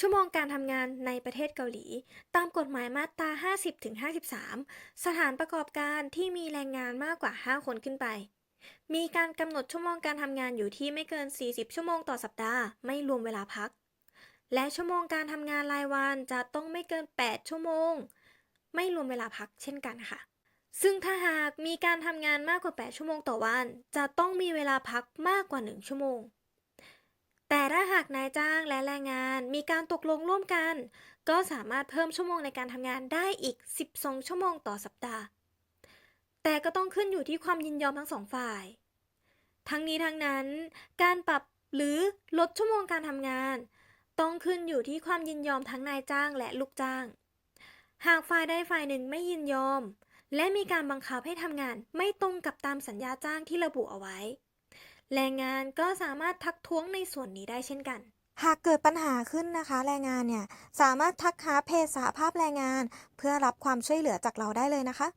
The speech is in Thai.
ชั่วโมงการทำงานในประเทศเกาหลี ตามกฎหมายมาตรา 50-53 สถานประกอบการที่มีแรงงานมากกว่า 5 คนขึ้นไป มีการกำหนดชั่วโมงการทำงานอยู่ที่ไม่เกิน 40 ชั่วโมงต่อสัปดาห์ ไม่รวมเวลาพัก และชั่วโมงการทำงานรายวันจะต้องไม่เกิน 8 ชั่วโมง ไม่รวมเวลาพักเช่นกันค่ะ ซึ่งถ้าหากมีการทำงานมากกว่า 8 ชั่วโมงต่อวัน จะต้องมีเวลาพักมากกว่า 1 ชั่วโมง แต่ถ้าหากนายจ้างและแรงงานมีการตกลงร่วมกัน ก็สามารถเพิ่มชั่วโมงในการทำงานได้อีก 12 ชั่วโมงต่อสัปดาห์ แต่ก็ต้องขึ้นอยู่ที่ความยินยอมทั้งสองฝ่าย ทั้งนี้ทั้งนั้น การปรับหรือลดชั่วโมงการทำงาน ต้องขึ้นอยู่ที่ความยินยอมทั้งนายจ้างและลูกจ้าง หากฝ่ายใดฝ่ายหนึ่งไม่ยินยอม และมีการบังคับให้ทำงานไม่ตรงกับตามสัญญาจ้างที่ระบุเอาไว้ แรงงานก็สามารถทักท้วงในส่วนนี้ได้เช่นกัน หากเกิดปัญหาขึ้นนะคะ แรงงานเนี่ยสามารถทักหาเพจสหภาพแรงงาน เพื่อรับความช่วยเหลือจากเราได้เลยนะคะ